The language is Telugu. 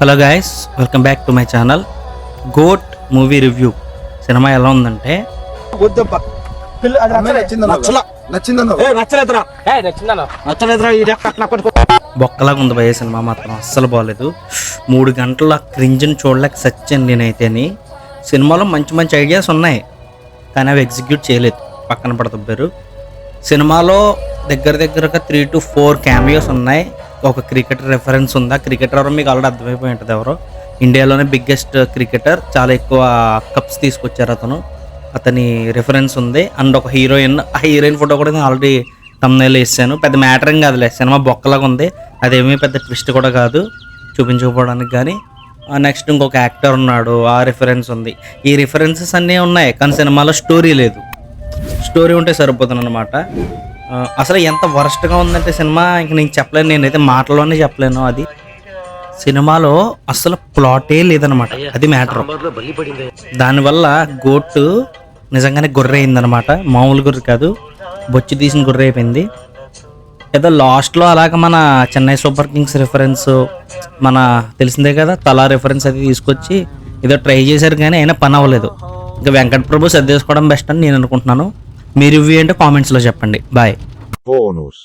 Hello guys welcome back to my channel. GOAT movie review. Cinema ఎలా ఉందంటే? బొక్కలాగా ఉంది భయ సినిమా మాత్రం. అస్సలు బాగాలేదు మూడు గంటల క్రింజ్ని చూడలేక సచ్చాను నేనైతేని. సినిమాలో మంచి మంచి ఐడియాస్ ఉన్నాయి. కానీ అవి ఎగ్జిక్యూట్ చేయలేదు. పక్కన పడుతున్నారు సినిమాలో దగ్గర దగ్గరగా త్రీ టు ఫోర్ క్యామియోస్ ఉన్నాయి. ఒక క్రికెటర్ రెఫరెన్స్ ఉందా? క్రికెటర్ ఎవరో మీకు ఆల్రెడీ అర్థమైపోయి ఉంటుంది ఎవరో. ఇండియాలోనే బిగ్గెస్ట్ క్రికెటర్ చాలా ఎక్కువ కప్స్ తీసుకొచ్చారు అతను. అతని రెఫరెన్స్ ఉంది. అండ్ ఒక హీరోయిన్ ఆ హీరోయిన్ ఫోటో కూడా నేను ఆల్రెడీ తమ్నేలో వేసాను. పెద్ద మ్యాటర్ ఏం కాదులే. సినిమా బొక్కలాగా ఉంది. అదేమీ పెద్ద ట్విస్ట్ కూడా కాదు. చూపించుకోవడానికి కానీ నెక్స్ట్ ఇంకొక యాక్టర్ ఉన్నాడు. ఆ రిఫరెన్స్ ఉంది. ఈ రిఫరెన్సెస్ అన్నీ ఉన్నాయి కానీ సినిమాలో స్టోరీ లేదు. స్టోరీ ఉంటే సరిపోతుంది అనమాట అసలు ఎంత వరస్ట్గా ఉందంటే సినిమా ఇంక నేను చెప్పలేను. నేనైతే మాటలోనే చెప్పలేను అది. సినిమాలో అసలు ప్లాటే లేదనమాట. అది మ్యాటర్. దానివల్ల గోట్టు నిజంగానే గొర్రె అయిందనమాట మామూలు గొర్రె కాదు. బొచ్చి తీసిన గొర్రె అయిపోయింది ఏదో లాస్ట్లో అలాగ మన చెన్నై సూపర్ కింగ్స్ రిఫరెన్స్ మన తెలిసిందే కదా తలా రిఫరెన్స్ అది తీసుకొచ్చి ఏదో ట్రై చేశారు కానీ అయినా పని అవ్వలేదు. ఇంకా వెంకట ప్రభు సర్దేసుకోవడం బెస్ట్ అని నేను అనుకుంటున్నాను. మీ రివ్యూ ఏంటో కామెంట్స్లో చెప్పండి. Bye bonus